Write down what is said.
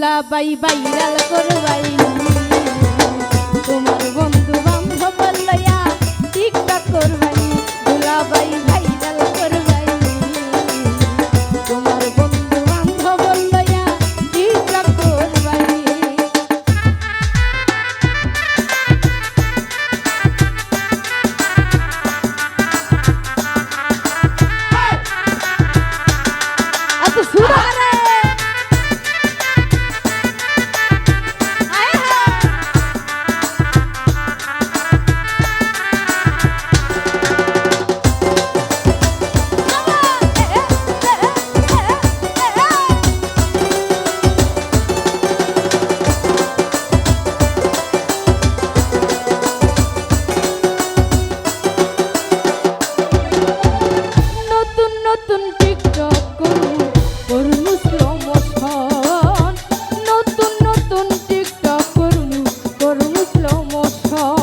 দুলাবাই বাইরাল করবাই তোমার বন্ধু বান্ধব লয়া টিকটক করবাই দুলাবাই ভাইরাল করবাই তোমার বন্ধু বান্ধব লয়া করবাই। আচ্ছা সুরা Oh.